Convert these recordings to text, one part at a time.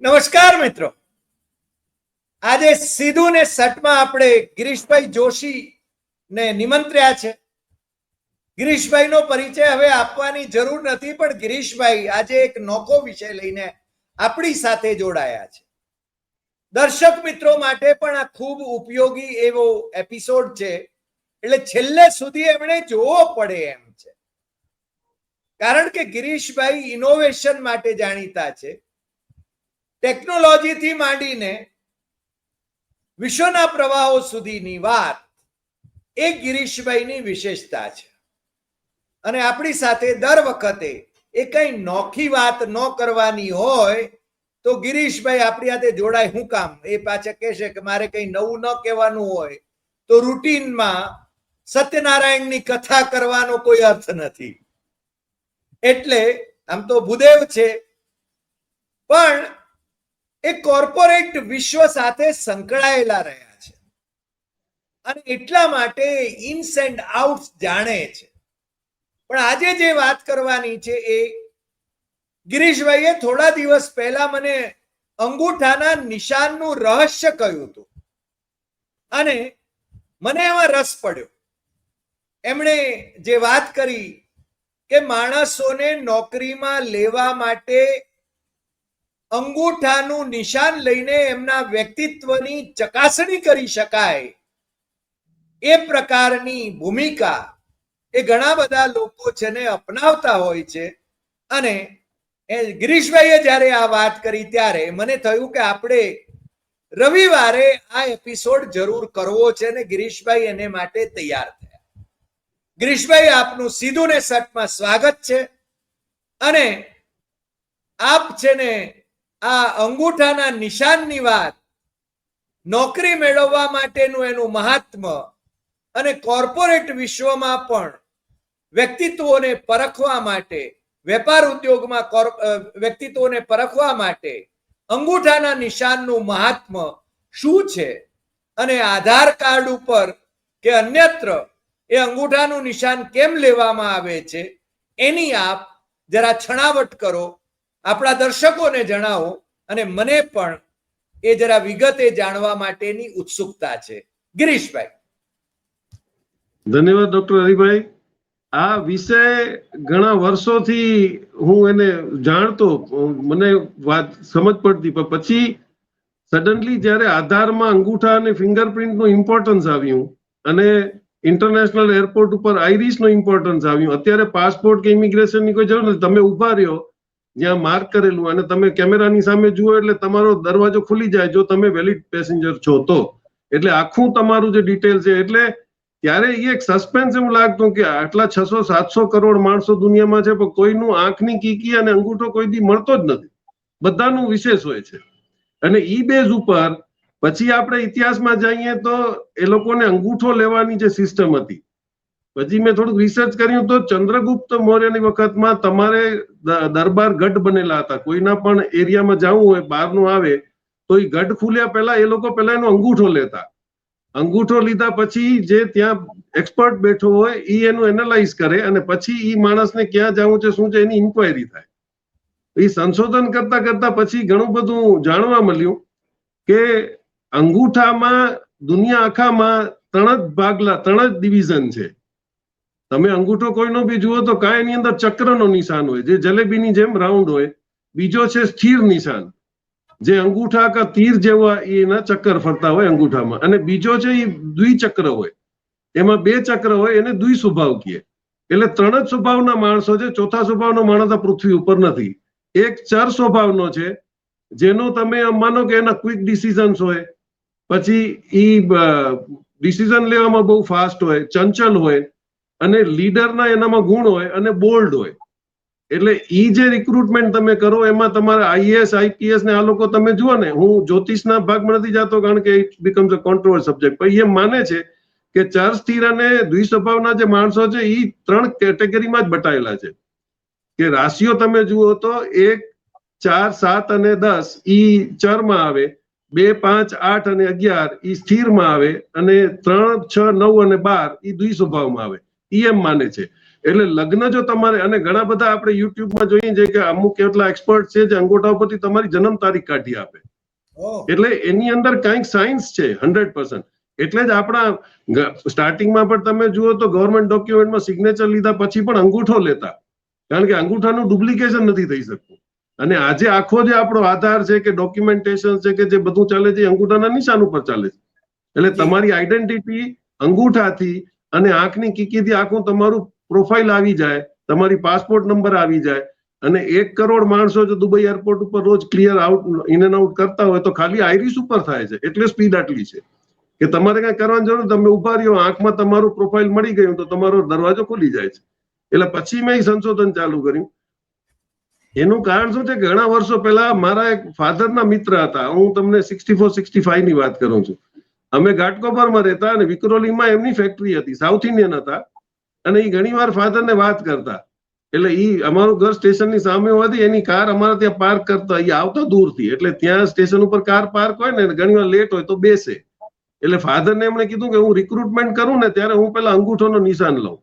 નમસ્કાર મિત્રો. આજે સીધું ને સટમાં આપણે ગિરીશભાઈ જોશી ને નિમંત્ર્યા છે. ગિરીશભાઈ નો પરિચય હવે આપવાની જરૂર નથી, પણ ગિરીશભાઈ આજે એક નોકો વિષય લઈને આપણી સાથે જોડાયા છે. દર્શક મિત્રો માટે પણ આ ખૂબ ઉપયોગી એવો એપિસોડ છે. એટલે છેલ્લે સુધી એમણે જોવો પડે એમ છે. કારણ કે ગિરીશભાઈ ઇનોવેશન માટે જાણીતા છે. ટેકનોલોજીથી માંડીને વિશ્વના પ્રવાહો સુધીની વાત એ ગિરીશભાઈની વિશેષતા છે. અને આપણી સાથે દર વખતે એ કઈ નોખી વાત ન કરવાની હોય તો ગિરીશભાઈ આપણી હાથે જોડાય હું કામ? એ પાછા કહેશે કે મારે કઈ નવું ન કહેવાનું હોય તો રૂટીનમાં સત્યનારાયણની કથા કરવાનો કોઈ અર્થ નથી. એટલે આમ તો ભૂદેવ છે. પણ એ કોર્પોરેટ વિશ્વ સાથે સંકળાયેલા રહ્યા છે. અને એટલા માટે ઇન્સ એન્ડ આઉટ જાણે છે. પણ આજે જે વાત કરવાની છે એ ગિરીશભાઈએ થોડા દિવસ પહેલા મને અંગૂઠાના નિશાનનું રહસ્ય કહ્યું હતું. અને મને એમાં રસ પડ્યો. એમણે જે વાત કરી કે માણસોને નોકરીમાં લેવા માટે અંગૂઠાનું નિશાન લઈને એમના વ્યક્તિત્વની ચકાસણી કરી શકાય. એ પ્રકારની ભૂમિકા એ ઘણા બધા લોકો છે ને અપનાવતા હોય છે. અને એ ગિરીશભાઈએ જ્યારે આ વાત કરી ત્યારે મને થયું કે આપણે રવિવારે આ એપિસોડ જરૂર કરવો છે ને ગિરીશભાઈ એને માટે તૈયાર થયા. ગિરીશભાઈ આપનું સીધું ને સટમાં સ્વાગત છે. અને આપ છે ને આ અંગૂઠાના નિશાનની વાત નોકરી મેળવવા માટેનું એનું મહાત્મ્ય અને કોર્પોરેટ વિશ્વમાં પણ વ્યક્તિત્વોને પરખવા માટે, વેપાર ઉદ્યોગમાં વ્યક્તિત્વોને પરખવા માટે અંગૂઠાના નિશાનનું મહાત્મ્ય શું છે? અને આધાર કાર્ડ ઉપર કે અન્યત્ર એ અંગૂઠાનું નિશાન કેમ લેવામાં આવે છે? એની આપ જરા છણાવટ કરો. આપણા દર્શકોને જણાવો અને મને પણ એ જરા વિગતે જાણવા માટેની ઉત્સુકતા છે. ગિરીશભાઈ. ધન્યવાદ, ડોક્ટર હરિભાઈ. આ વિષય ઘણા વર્ષોથી હું એને જાણતો, મને વાત સમજ પડતી, પણ પછી સડનલી જ્યારે આધારમાં અંગૂઠા અને ફિંગરપ્રિન્ટનું ઇમ્પોર્ટન્સ આવ્યું અને ઇન્ટરનેશનલ એરપોર્ટ ઉપર આઈરિસનું ઇમ્પોર્ટન્સ આવ્યું, અત્યારે પાસપોર્ટ કે ઇમિગ્રેશનની કોઈ જરૂર નથી. તમે ઊભા રહ્યો જ્યાં માર્ક કરેલું અને તમે કેમેરાની સામે જુઓ એટલે તમારો દરવાજો ખુલી જાય જો તમે વેલિડ પેસેન્જર છો તો. એટલે આખું તમારું જે ડિટેલ છે, એટલે ત્યારે એ એક સસ્પેન્સ એવું લાગતું કે આટલા છસો, સાતસો કરોડ માણસો દુનિયામાં છે, પણ કોઈનું આંખની કીકી અને અંગૂઠો કોઈ દી મળતો જ નથી. બધાનું વિશેષ હોય છે. અને ઈ બેઝ ઉપર પછી આપણે ઇતિહાસમાં જઈએ તો એ લોકોને અંગૂઠો લેવાની જે સિસ્ટમ હતી પછી મેં થોડુંક રિસર્ચ કર્યું તો ચંદ્રગુપ્ત મૌર્યની વખતમાં તમારે દરબાર ગઢ બનેલા હતા. કોઈના પણ એરિયામાં જવું હોય, બહારનું આવે, તો એ ગઢ ખુલ્યા પહેલા એ લોકો પહેલા એનો અંગૂઠો લેતા. અંગૂઠો લીધા પછી જે ત્યાં એક્સપર્ટ બેઠો હોય એ એનું એનાલાઇઝ કરે અને પછી એ માણસને ક્યાં જવું છે, શું છે, એની ઇન્ક્વાયરી થાય. એ સંશોધન કરતા કરતા પછી ઘણું બધું જાણવા મળ્યું કે અંગૂઠામાં દુનિયા આખામાં ત્રણ જ ભાગલા, ત્રણ જ ડિવિઝન છે. તમે અંગૂઠો કોઈનો બી જુઓ તો કાંઈ એની અંદર ચક્રનો નિશાન હોય. જે જલેબીની જેમ રાઉન્ડ હોય, બીજો છે સ્થિર નિશાન. જે અંગૂઠા કા તીર જેવા એના ચક્કર ફરતા હોય અંગૂઠામાં. અને બીજો છે એ દ્વિચક્ર હોય. એમાં બે ચક્ર હોય, એને દ્વિ સ્વભાવ કહે. એટલે ત્રણ જ સ્વભાવના માણસો છે. ચોથા સ્વભાવનો માણસ આ પૃથ્વી ઉપર નથી. એક ચર સ્વભાવનો છે, જેનો તમે માનો કે એના ક્વિક ડિસિઝન્સ હોય. પછી ઈ ડિસિઝન લેવામાં બહુ ફાસ્ટ હોય, ચંચલ હોય. અને લીડરના એનામાં ગુણ હોય અને બોલ્ડ હોય. એટલે ઈ જે રિક્રુટમેન્ટ તમે કરો, એમાં તમારે આઈએસ આઈપીએસ ને આ લોકો તમે જુઓ ને, હું જ્યોતિષના ભાગમાં નથી જાતો કારણ કે it becomes a controversial subject પણ એ માને છે કે ચાર સ્થિર અને દ્વિસ્વભાવના જે માણસો છે એ ત્રણ કેટેગરીમાં જ બટાયેલા છે. કે રાશિઓ તમે જુઓ તો એક, ચાર, સાત અને દસ, ઈ ચરમાં આવે. બે, પાંચ, આઠ અને અગિયાર, ઈ સ્થિરમાં આવે. અને ત્રણ, છ, નવ અને બાર, ઈ દ્વિસ્વભાવમાં આવે. એમ માને છે. એટલે લગ્ન જો તમારે અને ઘણા બધા આપણે યુટ્યુબમાં જોઈએ છે કે અમુક કેટલા એક્સપર્ટ છે જે અંગોઠા ઉપરથી તમારી જન્મ તારીખ કાઢી આપે. એટલે એની અંદર કંઈક સાયન્સ છે હંડ્રેડ પર્સન્ટ એટલે જ આપણા સ્ટાર્ટિંગમાં પણ તમે જુઓ તો ગવર્મેન્ટ ડોક્યુમેન્ટમાં સિગ્નેચર લીધા પછી પણ અંગૂઠો લેતા. કારણ કે અંગૂઠાનું ડુપ્લિકેશન નથી થઈ શકતું. અને આજે આખો જે આપણો આધાર છે કે ડોક્યુમેન્ટેશન છે કે જે બધું ચાલે છે એ અંગૂઠાના નિશાન ઉપર ચાલે છે. એટલે. તમારી આઈડેન્ટિટી અંગૂઠાથી અને આંખની કીકીથી આખું તમારું પ્રોફાઇલ આવી જાય, તમારી પાસપોર્ટ નંબર આવી જાય, અને એક કરોડ માણસો જો દુબઈ એરપોર્ટ ઉપર રોજ clear out in and out કરતા હોય તો ખાલી આઈરિસ ઉપર થાય છે, એટલે સ્પીડ આટલી છે. કે તમારે કઈ કરવાની જરૂર, તમે ઊભા રહ્યો, આંખમાં તમારું પ્રોફાઇલ મળી ગયું તો તમારો દરવાજો ખુલી જાય છે. એટલે પછી મેં સંશોધન ચાલુ કર્યું. એનું કારણ શું છે કે ઘણા વર્ષો પહેલા મારા એક ફાધરના મિત્ર હતા, હું તમને સિક્સટી ફોર સિક્સટી ની વાત કરું છું. અમે ઘાટકોપરમાં રહેતા અને વિક્રોલીમાં એમની ફેક્ટરી હતી સાઉથ ઇન્ડિયન હતા. અને એ ઘણીવાર ફાધરને વાત કરતા. એટલે એ અમારું ઘર સ્ટેશનની સામે હોવાથી એની કાર અમારા ત્યાં પાર્ક કરતા. એ આવતા દૂરથી, એટલે ત્યાં સ્ટેશન ઉપર કાર પાર્ક હોય ને ઘણીવાર લેટ હોય તો બેસે. એટલે ફાધરને એમણે કીધું કે હું રિક્રુટમેન્ટ કરું ને, ત્યારે હું પેલા અંગૂઠોનો નિશાન લઉં.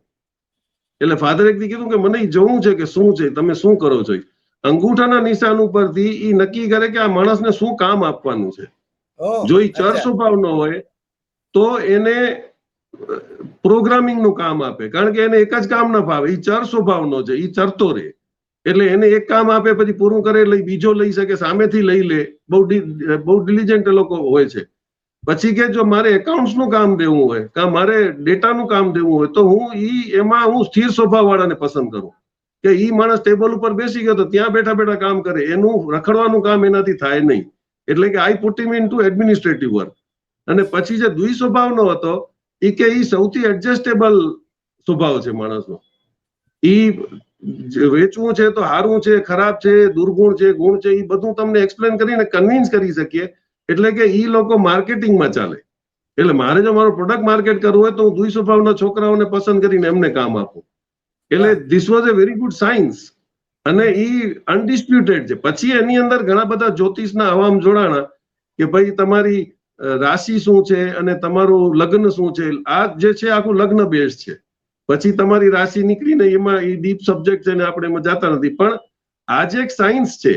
એટલે ફાધર એક કીધું કે મને જવું છે કે શું છે, તમે શું કરો છો. અંગૂઠાના નિશાન ઉપરથી ઈ નક્કી કરે કે આ માણસને શું કામ આપવાનું છે? જો એ ચર સ્વભાવ ન હોય તો એને પ્રોગ્રામિંગનું કામ આપે. કારણ કે એને એક જ કામ ના ફાવે. એ ચર સ્વભાવનો છે ઈ ચરતો રહે. એટલે એને એક કામ આપે પછી પૂરું કરે લઈ બીજો લઈ શકે સામેથી લઈ લે. બહુ બહુ ડિલિજન્ટ એ લોકો હોય છે. પછી કે જો મારે એકાઉન્ટ્સનું કામ દેવું હોય કે મારે ડેટાનું કામ દેવું હોય તો હું ઈ એમાં હું સ્થિર સ્વભાવ વાળાને પસંદ કરું. કે ઈ માણસ ટેબલ ઉપર બેસી ગયો તો ત્યાં બેઠા બેઠા કામ કરે. એનું રખડવાનું કામ એનાથી થાય નહીં. એટલે કે I put in to administrative work અને પછી જે દ્વિ સ્વભાવનો હતો એ કે એ સૌથી એડજસ્ટેબલ સ્વભાવ છે માણસનો. એ વેચવું છે તો સારું છે ખરાબ છે દુર્ગુણ છે ગુણ છે એ બધું તમને એક્સપ્લેન કરીને કન્વિન્સ કરી શકીએ. એટલે કે ઈ લોકો માર્કેટિંગમાં ચાલે. એટલે મારે જો મારું પ્રોડક્ટ માર્કેટ કરવું હોય તો હું દ્વિ સ્વભાવના છોકરાઓને પસંદ કરીને એમને કામ આપું. એટલે this was a very good science અને એ અનડિસ્પ્યુટેડ છે. પછી એની અંદર ઘણા બધા જ્યોતિષના હવામ જોડાણા કે ભાઈ તમારી રાશિ શું છે અને તમારું લગ્ન શું છે. આ જે છે આખું લગ્ન બેઝ છે. પછી તમારી રાશિ નીકળીને એમાં એ ડીપ સબ્જેક્ટ છે ને આપણે એમાં જતા નથી. પણ આજે એક સાયન્સ છે,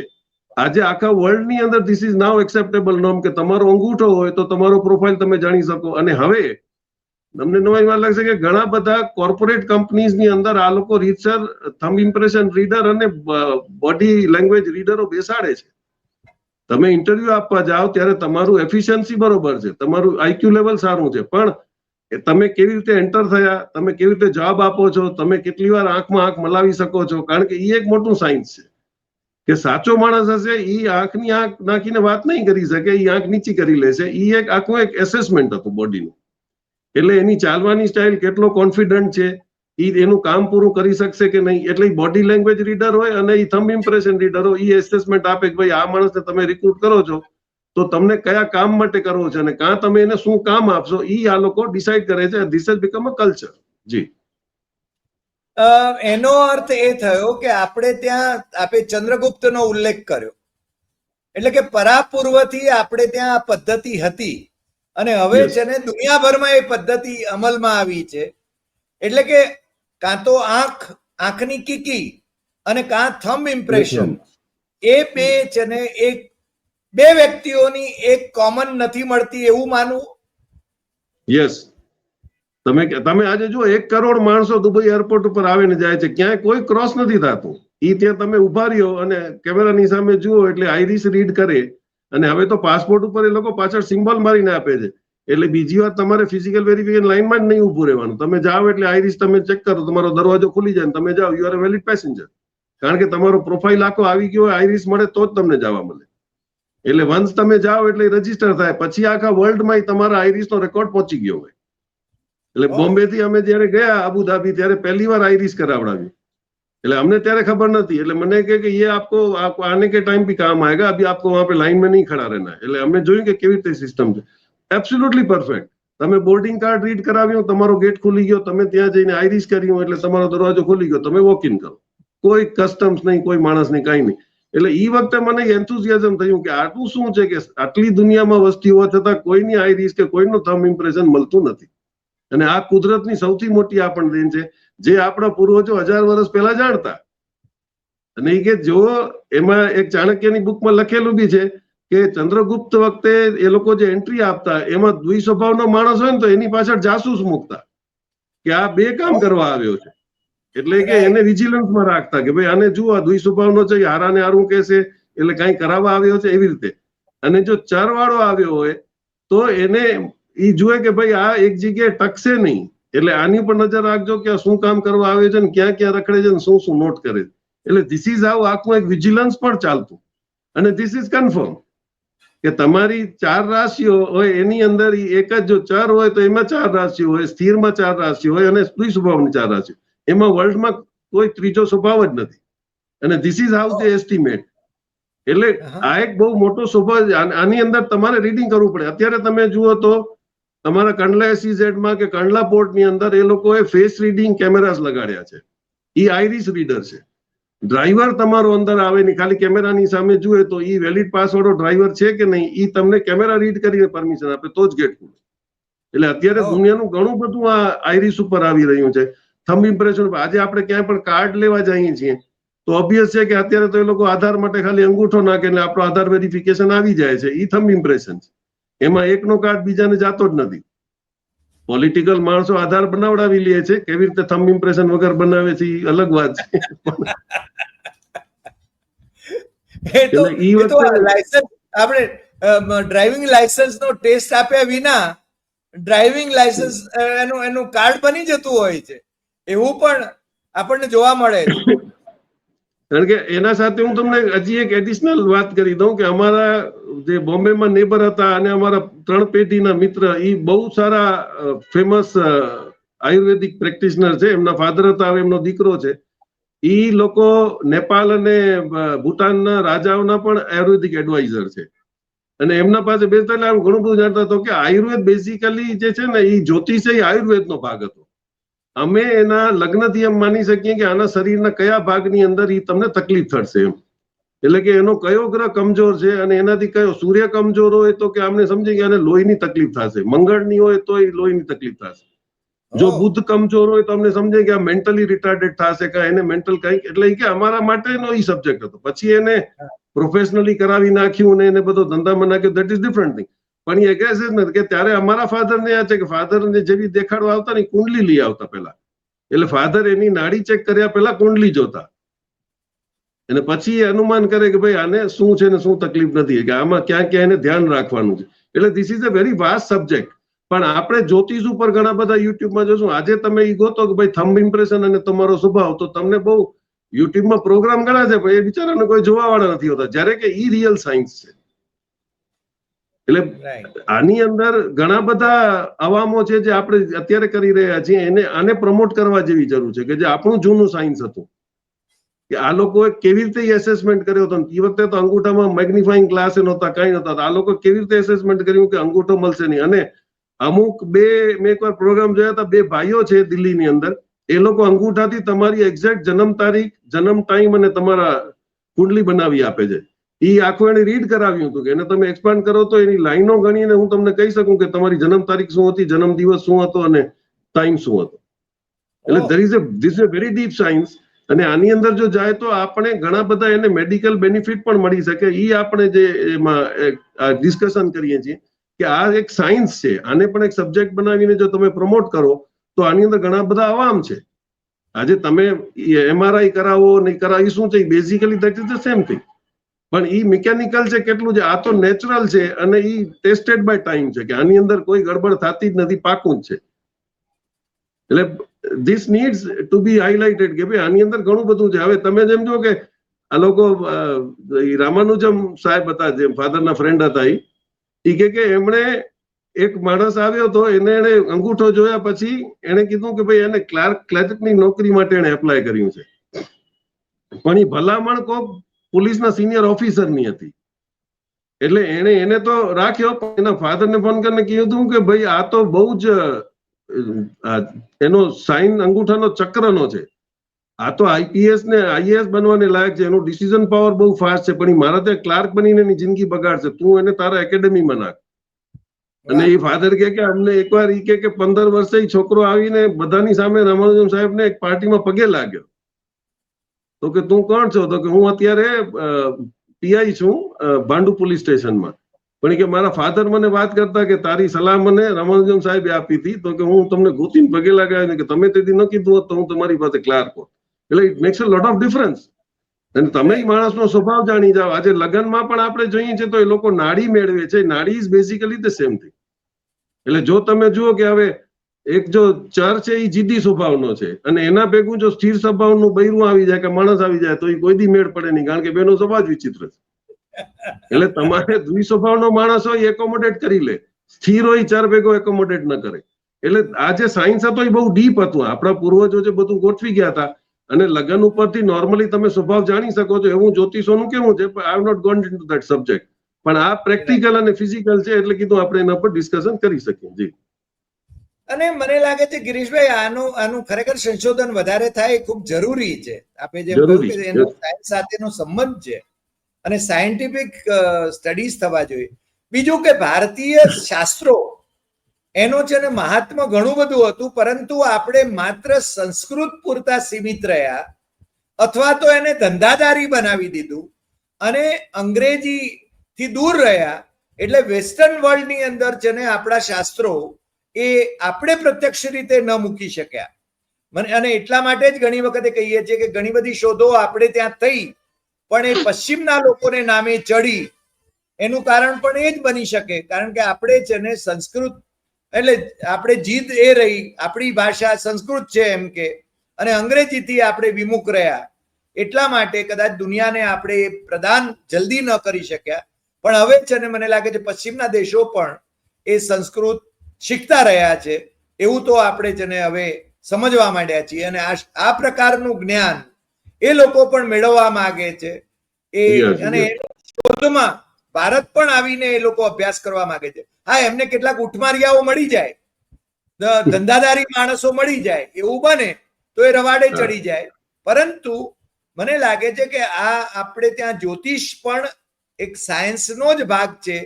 આજે આખા વર્લ્ડની અંદર ધીસ ઇઝ નાવ એક્સેપ્ટેબલ નોમ કે તમારો અંગૂઠો હોય તો તમારો પ્રોફાઇલ તમે જાણી શકો. અને હવે તમને નવાઈ વાત લાગશે કે ઘણા બધા કોર્પોરેટ કંપનીઝની અંદર આ લોકો રીતસર થમ ઇમ્પ્રેશન રીડર અને બોડી લેંગ્વેજ રીડરો બેસાડે છે. તમે ઇન્ટરવ્યુ આપવા જાઓ ત્યારે તમારું એફિશિયન્સી બરોબર છે, તમારું આઈક્યુ લેવલ સારું છે. પણ તમે કેવી રીતે એન્ટર થયા, તમે કેવી રીતે જવાબ આપો છો, તમે કેટલી વાર આંખમાં આંખ મલાવી શકો છો, કારણ કે એ એક મોટું સાયન્સ છે. કે સાચો માણસ હશે એ આંખની આંખ નાખીને વાત નહીં કરી શકે એ આંખ નીચી કરી લેશે એ એક આખું એક એસેસમેન્ટ હતું બોડીનું એટલે એની ચાલવાની સ્ટાઇલ કેટલો કોન્ફિડન્ટ છે એ એનું કામ પૂરું કરી શકશે કે નહીં? એટલે બોડી લેંગ્વેજ રીડર હોય અને એ થંબ ઇમ્પ્રેશન રીડર હોય એ એસેસમેન્ટ આપે કે ભાઈ આ માણસને તમે રિક્રુટ કરો છો, તો તમને કયા કામ માટે કરવો છે અને કાં તમે એને શું કામ આપશો એ આ લોકો ડિસાઈડ કરે છે this has become a culture જી. એનો અર્થ એ થયો કે આપણે ત્યાં આપણે ચંદ્રગુપ્તનો ઉલ્લેખ કર્યો. એટલે કે પરાપૂર્વથી આપણે ત્યાં આ પદ્ધતિ હતી. અને હવે છે ને દુનિયાભરમાં એ પદ્ધતિ અમલમાં આવી છે એટલે કે કાં તો આંખ આંખની કીકી અને કાં થંબ ઇમ્પ્રેશન એ બે છે ને એક બે વ્યક્તિઓની એક કોમન નથી મળતી એવું માનવું યસ તમે તમે આજે જુઓ એક કરોડ માણસો દુબઈ એરપોર્ટ ઉપર આવીને જાય છે. ક્યાંય કોઈ ક્રોસ નથી થતું. ઈ ત્યાં તમે ઊભા રહ્યો અને કેમેરાની સામે જુઓ એટલે આઈરિસ રીડ કરે. અને હવે તો પાસપોર્ટ ઉપર એ લોકો પાછળ સિમ્બોલ મારીને આપે છે. એટલે બીજી વાર તમારે ફિઝિકલ વેરિફિકેશન લાઈનમાં જ નહીં ઉભું રહેવાનું. તમે જાઓ એટલે આઈરિસ તમે ચેક કરો તમારો દરવાજો ખુલી જાય તમે જાઓ you are a valid passenger કારણ કે તમારો પ્રોફાઇલ આખો આવી ગયો હોય આઈરિસ મળે તો જ તમને જવા મળે. એટલે વન્સ તમે જાઓ એટલે રજિસ્ટર થાય. પછી આખા વર્લ્ડમાં તમારા આઈરિસ નો રેકોર્ડ પહોંચી ગયો હોય. એટલે Oh. બોમ્બે થી અમે જયારે ગયા અબુધાબી ત્યારે પહેલી વાર આઈરિસ કરાવડાવી એટલે અમને ત્યારે ખબર નથી એટલે મને કહે કે ये आपको आप आने के टाइम भी काम आएगा अभी आपको वहां पे लाइन में नहीं खड़ा रहना है એટલે અમે જોયું કે કેવી રીતે સિસ્ટમ છે એબ્સોલ્યુટલી પરફેક્ટ તમે બોર્ડિંગ કાર્ડ રીડ કરાવ્યું તમારો ગેટ ખુલી ગયો તમે ત્યાં જઈને આઈરિસ કર્યું એટલે તમારો દરવાજો ખુલી ગયો તમે વોક ઇન કરો કોઈ કસ્ટમ્સ નહીં કોઈ માણસ નહીં કાંઈ નહીં એટલે ઈ વખતે મને એન્થુઝિયાઝમ થયું કે આટલું શું છે કે આટલી દુનિયામાં વસ્તી હોવા છતાં કોઈની આઈરિસ કે કોઈનું થમ ઇમ્પ્રેશન મળતું નથી અને આ કુદરતની સૌથી મોટી આપણ દેન છે જે આપણા પૂર્વજો હજાર વર્ષ પહેલા જાણતા. અને એ કે જો એમાં એક ચાણક્યની બુકમાં લખેલું બી છે કે ચંદ્રગુપ્ત વખતે એ લોકો જે એન્ટ્રી આપતા, એમાં દ્વિ સ્વભાવનો માણસ હોય ને તો એની પાછળ જાસૂસ મૂકતા કે આ બે કામ કરવા આવ્યો છે. એટલે કે એને વિજિલન્સમાં રાખતા કે ભાઈ આને જુઓ દ્વિ સ્વભાવનો છે હારાને હારું કહેશે, એટલે કઈ કરાવવા આવ્યો છે એવી રીતે. અને જો ચાર વાળો આવ્યો હોય તો એને એ જુએ કે ભાઈ આ એક જગ્યાએ ટકશે નહીં. એટલે આની પણ નજર રાખજો કે શું કામ કરવા આવે છે ને ક્યાં ક્યાં રખડે છે ને શું શું નોટ કરે છે. એટલે ધીસ ઇઝ હાઉ આખું એક વિજિલન્સ પણ ચાલતું. અને ધીસ ઇઝ કન્ફર્મ કે તમારી ચાર રાશિઓ હોય એની અંદર એક જ જો ચર હોય તો એમાં ચાર રાશિઓ હોય સ્થિરમાં ચાર રાશિઓ હોય અને સ્ત્રી સ્વભાવની ચાર રાશિઓ એમાં વર્લ્ડમાં કોઈ ત્રીજો સ્વભાવ જ નથી. અને this is how they estimate એટલે આ એક બહુ મોટો સ્વભાવ આની અંદર તમારે રીડિંગ કરવું પડે. અત્યારે તમે જુઓ તો તમારા કંડલા SEZ કે કંડલા પોર્ટની અંદર એ લોકોએ ફેસ રીડિંગ કેમેરાસ લગાડ્યા છે. ઈ આઈરિસ રીડર છે. ડ્રાઈવર તમારો અંદર આવે ને ખાલી કેમેરાની સામે જુએ તો એ વેલિડ પાસ ડ્રાઈવર છે કે નહીં એ તમને કેમેરા રીડ કરીને પરમિશન આપે તો જ ગેટ ખુલે. એટલે અત્યારે. દુનિયાનું ઘણું બધું આ આઈરિસ ઉપર આવી રહ્યું છે. થંબ ઇમ્પ્રેશન આજે આપણે ક્યાંય પણ કાર્ડ લેવા જઈએ છીએ તો ઓબ્વિયસ છે કે અત્યારે તો એ લોકો આધાર માટે ખાલી અંગૂઠો નાખે એટલે આપણો આધાર વેરિફિકેશન આવી જાય છે. એ થંબ ઇમ્પ્રેશન છે. એમાં એકનો કાર્ડ બીજાને જાતો જ નથી. પોલિટિકલ માણસો આધાર બનાવડાવી લે છે કેવી રીતે થમ ઇમ્પ્રેશન વગર બનાવે છે એ અલગ વાત છે. આપણે ડ્રાઇવિંગ લાયસન્સ નો ટેસ્ટ આપ્યા વિના ડ્રાઇવિંગ લાયસન્સ એનું એનું કાર્ડ બની જતું હોય છે. એવું પણ આપણને જોવા મળે છે. કારણ કે એના સાથે હું તમને હજી એક એડિશનલ વાત કરી દઉં કે અમારા જે બોમ્બેમાં નેબર હતા અને અમારા ત્રણ પેઢીના મિત્ર એ બહુ સારા ફેમસ આયુર્વેદિક પ્રેક્ટિશનર છે. એમના ફાધર હતા હવે એમનો દીકરો છે. એ લોકો નેપાલ અને ભૂટાનના રાજાઓના પણ આયુર્વેદિક એડવાઇઝર છે. અને એમના પાસે બેસતા એટલે ઘણું બધું જાણતા હતો કે આયુર્વેદ બેઝિકલી જે છે ને એ જ્યોતિષ આયુર્વેદનો ભાગ હતો. અમે એના લગ્નથી એમ માની શકીએ કે આના શરીરના કયા ભાગની અંદર એ તમને તકલીફ થશે એમ. એટલે કે એનો કયો ગ્રહ કમજોર છે અને એનાથી કયો સૂર્ય કમજોર હોય તો કે આમને સમજી કે આને લોહીની તકલીફ થશે. મંગળની હોય તો એ લોહીની તકલીફ થશે. જો. બુદ્ધ કમજોર હોય તો અમને સમજે કે આ મેન્ટલી રિટાર્ડેડ થશે કે એને મેન્ટલ કંઈક એટલે કે અમારા માટેનો એ સબ્જેક્ટ હતો. પછી એને પ્રોફેશનલી કરાવી નાખ્યું ને એને બધો ધંધામાં નાખ્યો દેટ ઇઝ ડિફરન્ટ થિંગ પણ એ કહે છે ને કે ત્યારે અમારા ફાધર ને આ છે કે ફાધર ને જેવી દેખાડવા આવતા ને કુંડલી લઈ આવતા પેલા એટલે ફાધર એની નાડી ચેક કર્યા પેલા કુંડલી જોતા. અને પછી અનુમાન કરે કે ભાઈ આને શું છે ને શું તકલીફ નથી, કે આમાં ક્યાં ક્યાં એને ધ્યાન રાખવાનું છે. એટલે this is a very vast subject પણ આપણે જ્યોતિષ ઉપર ઘણા બધા યુટ્યુબમાં જોશું. આજે તમે ઈ ગોતો કે ભાઈ થંબ ઇમ્પ્રેશન અને તમારો સ્વભાવ, તો તમને બહુ યુટ્યુબમાં પ્રોગ્રામ ઘણા છે પણ એ બિચારાને કોઈ જોવા વાળા નથી હોતા. જ્યારે કે ઈ રિયલ સાયન્સ છે. એટલે આની અંદર ઘણા બધા અવામો છે જે આપણે અત્યારે કરી રહ્યા છીએ એને આને પ્રમોટ કરવા જેવી જરૂર છે કે જે આપણું જૂનું સાયન્સ હતું. કે આ લોકોએ કેવી રીતે એસેસમેન્ટ કર્યો હતો એ વખતે તો અંગૂઠામાં મેગ્નિફાઈંગ ગ્લાસ નહોતા કઈ નહોતા આ લોકો કેવી રીતે એસેસમેન્ટ કર્યું કે અંગૂઠો મળશે નહીં? અને અમુક બે મેં એકવાર પ્રોગ્રામ જોયા હતા બે ભાઈઓ છે દિલ્હીની અંદર એ લોકો અંગૂઠાથી તમારી એક્ઝેક્ટ જન્મ તારીખ જન્મ ટાઈમ અને તમારા કુંડલી બનાવી આપે છે. ઈ આખું એને રીડ કરાવ્યું હતું કે એને તમે એક્સપાન્ડ કરો તો એની લાઈનો ગણીને હું તમને કહી શકું કે તમારી જન્મ તારીખ શું હતી જન્મ દિવસ શું હતો અને ટાઈમ શું હતો. એટલે. There is a this a very deep science અને આની અંદર જો જાય તો આપણે ઘણા બધા એને મેડિકલ બેનિફિટ પણ મળી શકે. એ આપણે જે એમાં ડિસ્કશન કરીએ છીએ કે આ એક સાયન્સ છે. આને પણ એક સબ્જેક્ટ બનાવીને જો તમે પ્રમોટ કરો તો આની અંદર ઘણા બધા આવામ છે. આજે તમે એમઆરઆઈ કરાવો નહીં કરાવો શું છે? Basically that is the same thing પણ ઈ મિકેનિકલ છે કેટલું છે? આ તો નેચરલ છે અને એ ટેસ્ટેડ બાય ટાઈમ છે કે આની અંદર કોઈ ગડબડ થતી જ નથી, પાકું જ છે. એટલે this needs to be highlighted કે ભાઈ આની અંદર ઘણું બધું છે. હવે તમે જેમ જો કે આ લોકો રામાનુજમ સાહેબ હતા, જે ફાધરના ફ્રેન્ડ હતા ઈ કે કે એમણે એક માણસ આવ્યો તો એને એને અંગૂઠો જોયા પછી એને કીધું કે ભાઈ એને ક્લાર્ક, ક્લેર્કની નોકરી માટે એને એપ્લાય કર્યું છે. પણ એ ભલામણ કોક પોલીસના સિનિયર ઓફિસરની હતી. એટલે એને એને તો રાખ્યો એના ફાધરને ફોન કરીને કીધું કે ભાઈ, આ તો બહુ જ એનો સાઇન અંગૂઠાનો ચક્રનો છે. આ તો આઈપીએસ ને આઈએએસ બનવાને લાયક છે. એનો ડિસિઝન પાવર બહુ ફાસ્ટ છે, પણ મારા ત્યાં ક્લાર્ક બનીને એની જિંદગી બગાડશે. તું એને તારા એકેડેમીમાં નાખ. અને એ ફાધર કે કે અમને એકવાર ઈ કે પંદર વર્ષે છોકરો આવીને બધાની સામે રમણજમ સાહેબને એક પાર્ટીમાં પગે લાગ્યો. તો કે તું કોણ છો? તો કે હું અત્યારે પીઆઈ છું ભાંડુ પોલીસ સ્ટેશનમાં. પણ કે મારા ફાધર મને વાત કરતા કે તારી સલાહ મને રમણજમ સાહેબે આપી હતી, તો કે હું તમને ગોતીને પગે લગાવ્યો કે તમે તેથી ન કીધું હોત તો હું તમારી પાસે ક્લાર્ક હોત. એટલે it makes a lot of difference અને તમે માણસનો સ્વભાવ જાણી જાઓ. આજે લગ્નમાં પણ આપણે જોઈએ છીએ તો એ લોકો નાડી મેળવે છે. નાડી is basically the same thing એટલે જો તમે જુઓ કે હવે એક જો ચર એ જીદી સ્વભાવનો છે અને એના ભેગું જો સ્થિર સ્વભાવનું બૈરું આવી જાય કે માણસ આવી જાય, તો એ કોઈ દી મેળ પડે નહીં, કારણ કે બેનો સ્વભાવ જ વિચિત્ર છે. એટલે તમારે દ્વિ સ્વભાવનો માણસ હોય એકોમોડેટ કરી લે. સ્થિર હોય, ચર ભેગો એકોમોડેટ ન કરે. એટલે આ જે સાયન્સ હતો એ બહુ ડીપ હતું. આપણા પૂર્વજો જે બધું ગોઠવી ગયા હતા, અને લગ્ન ઉપરથી નોર્મલી તમે સ્વભાવ જાણી શકો છો. એવું જ્યોતિષોનું કેવું છે I not gone into that subject પણ આ પ્રેક્ટિકલ અને ફિઝિકલ છે એટલે કીધું આપણે એના પર ડિસ્કશન કરી શકીએ. જી. અને મને લાગે છે ગિરીશભાઈ આનું આનું ખરેખર સંશોધન વધારે થાય એ ખૂબ જરૂરી છે. આપણે કે એનો સાયન્સ સાથેનો સંબંધ છે અને સાયન્ટિફિક સ્ટડીઝ થવા જોઈએ. બીજું કે ભારતીય શાસ્ત્રો એનો છે ને મહાત્મ ઘણું બધું હતું પરંતુ આપણે માત્ર સંસ્કૃત પૂરતા સીમિત રહ્યા અથવા તો એને ધંધાદારી બનાવી દીધું અને અંગ્રેજી થી દૂર રહ્યા. એટલે વેસ્ટર્ન વર્લ્ડની અંદર છે ને આપણા શાસ્ત્રો એ આપણે પ્રત્યક્ષ રીતે ન મૂકી શક્યા. અને એટલા માટે જ ઘણી વખતે કહીએ છીએ કે ઘણી બધી શોધો આપણે ત્યાં થઈ, પણ એ પશ્ચિમના લોકોને નામે ચડી. એનું કારણ પણ એ જ બની શકે, કારણ કે આપણે છે ને સંસ્કૃત એટલે આપણે જીદ એ રહી, આપણી ભાષા સંસ્કૃત છે એમ કે, અને અંગ્રેજીથી આપણે વિમુખ રહ્યા. એટલા માટે કદાચ દુનિયાને આપણે પ્રદાન જલ્દી ન કરી શક્યા. પણ હવે છે ને મને લાગે છે પશ્ચિમના દેશો પણ એ સંસ્કૃત શીખતા રહ્યા છે એવું તો આપણે જેને હવે સમજવા માંડ્યા છીએ અને આ પ્રકારનું જ્ઞાન એ લોકો પણ મેળવવા માંગે છે. એ અને શોધમાં ભારત પણ આવીને એ લોકો અભ્યાસ કરવા માંગે છે. હા એમને કેટલાક ઉઠમારિયાઓ મળી જાય ધંધાદારી માણસો મળી જાય એવું બને તો એ રવાડે ચડી જાય. પરંતુ મને લાગે છે કે આ આપણે ત્યાં જ્યોતિષ પણ એક સાયન્સનો જ ભાગ છે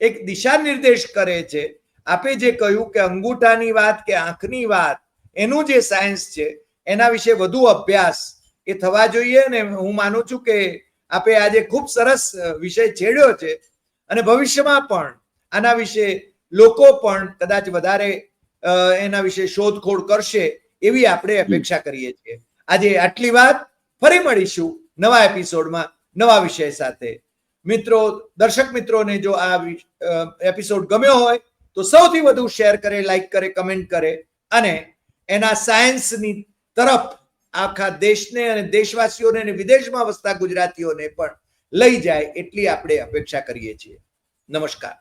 એક દિશા નિર્દેશ કરે છે. આપે જે કહ્યું કે અંગૂઠાની વાત કે આંખની વાત એનું જે સાયન્સ છે એના વિશે વધુ અભ્યાસ એ થવા જોઈએ ને હું માનું છું કે આપે આજે ખૂબ સરસ વિષય છેડ્યો છે અને ભવિષ્યમાં પણ આના વિશે લોકો પણ કદાચ વધારે એના વિશે શોધખોળ કરશે એવી આપણે અપેક્ષા કરીએ છીએ. આજે આટલી વાત ફરી મળીશું નવા એપિસોડમાં નવા વિષય સાથે. મિત્રો દર્શક મિત્રોને જો આ એપિસોડ ગમ્યો હોય તો સૌથી વધુ શેર કરે લાઈક કરે કમેન્ટ કરે અને એના સાયન્સની તરફ આખા દેશને અને દેશવાસીઓને અને વિદેશમાં વસતા ગુજરાતીઓને પણ લઈ જાય એટલી આપણે અપેક્ષા કરીએ છીએ. નમસ્કાર.